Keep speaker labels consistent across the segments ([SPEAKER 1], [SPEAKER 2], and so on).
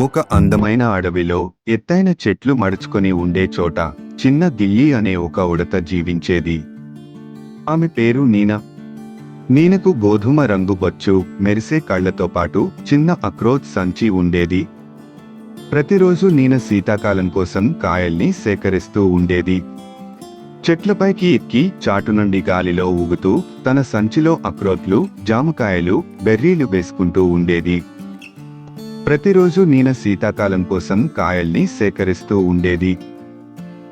[SPEAKER 1] ఒక అందమైన అడవిలో ఎత్తైన చెట్లు మడుచుకొని ఉండే చోట చిన్న గిల్లి అనే ఒక ఉడత జీవించేది. ఆమె పేరు నీనా. నీనకు గోధుమ రంగు బొచ్చు మెరిసే కళ్ళతో పాటు చిన్న అక్రోత్ సంచి ఉండేది. ప్రతిరోజు నీన శీతాకాలం కోసం కాయల్ని సేకరిస్తూ ఉండేది. చెట్లపైకి ఎక్కి చాటు నుండి గాలిలో ఊగుతూ తన సంచిలో అక్రోట్లు జామకాయలు బెర్రీలు వేసుకుంటూ ఉండేది. ప్రతిరోజు నీన శీతాకాలం కోసం కాయల్ని సేకరిస్తూ ఉండేది.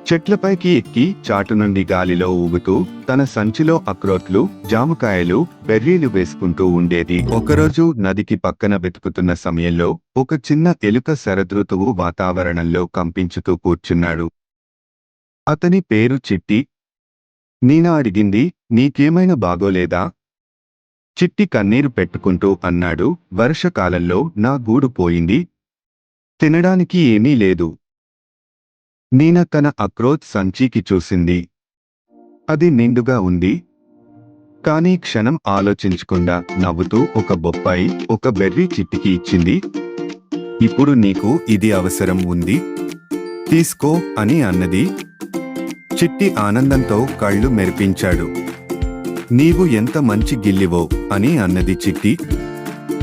[SPEAKER 1] చెట్లపైకి ఎక్కి చాటు నుండి గాలిలో ఊగుతూ తన సంచిలో అక్రోట్లు జామకాయలు బెర్రీలు వేసుకుంటూ ఉండేది. ఒకరోజు నదికి పక్కన వెతుకుతున్న సమయంలో ఒక చిన్న ఎలుక శరదృతువు వాతావరణంలో కంపించుతూ కూర్చున్నాడు. అతని పేరు చిట్టి. నీనా అడిగింది నీకేమైనా బాగోలేదా? చిట్టి కన్నీరు పెట్టుకుంటూ అన్నాడు వర్షకాలంలో నా గూడు పోయింది. తినడానికి ఏమీ లేదు. నీన తన అక్రోత్ సంచికి చూసింది. అది నిండుగా ఉంది. కానీ క్షణం ఆలోచించకుండా నవ్వుతూ ఒక బొప్పాయి ఒక బెర్రీ చిట్టికి ఇచ్చింది. ఇప్పుడు నీకు ఇది అవసరం ఉంది. తీసుకో అని అన్నది. చిట్టి ఆనందంతో కళ్ళు మెరిపించాడు. నీవు ఎంత మంచి గిల్లివో అని అన్నది చిట్టి.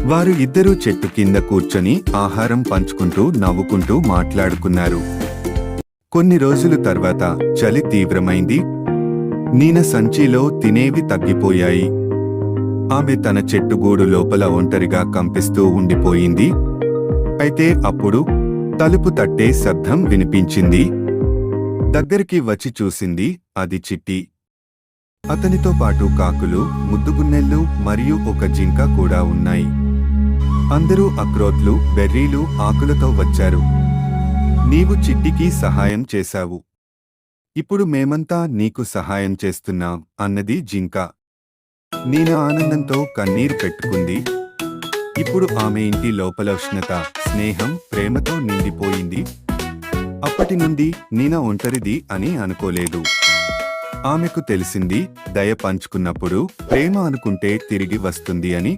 [SPEAKER 1] వారు ఇద్దరూ చెట్టు కింద కూర్చొని ఆహారం పంచుకుంటూ నవ్వుకుంటూ మాట్లాడుకున్నారు. కొన్ని రోజులు తర్వాత చలి తీవ్రమైంది. నీన సంచిలో తినేవి తగ్గిపోయాయి. ఆమె తన చెట్టుగూడు లోపల ఒంటరిగా కంపిస్తూ ఉండిపోయింది. అయితే అప్పుడు తలుపు తట్టే శబ్దం వినిపించింది. దగ్గరికి వచ్చి చూసింది అది చిట్టి. అతనితో పాటు కాకులు ముద్దుగున్నెళ్ళు మరియు ఒక జింక కూడా ఉన్నాయి. అందరూ అక్రోత్లు బెర్రీలు ఆకులతో వచ్చారు. నీవు చిట్టికి సహాయం చేశావు. ఇప్పుడు మేమంతా నీకు సహాయం చేస్తున్నాం అన్నది జింక. నేను ఆనందంతో కన్నీరు పెట్టుకుంది. ఇప్పుడు ఆమె ఇంటి లోపల ఉష్ణత స్నేహం ప్రేమతో నిండిపోయింది. అప్పటి నుండి నీన ఒంటరిది అని అనుకోలేదు. ఆమెకు తెలిసింది దయ పంచుకున్నప్పుడు ప్రేమ అనుకుంటే తిరిగి వస్తుంది అని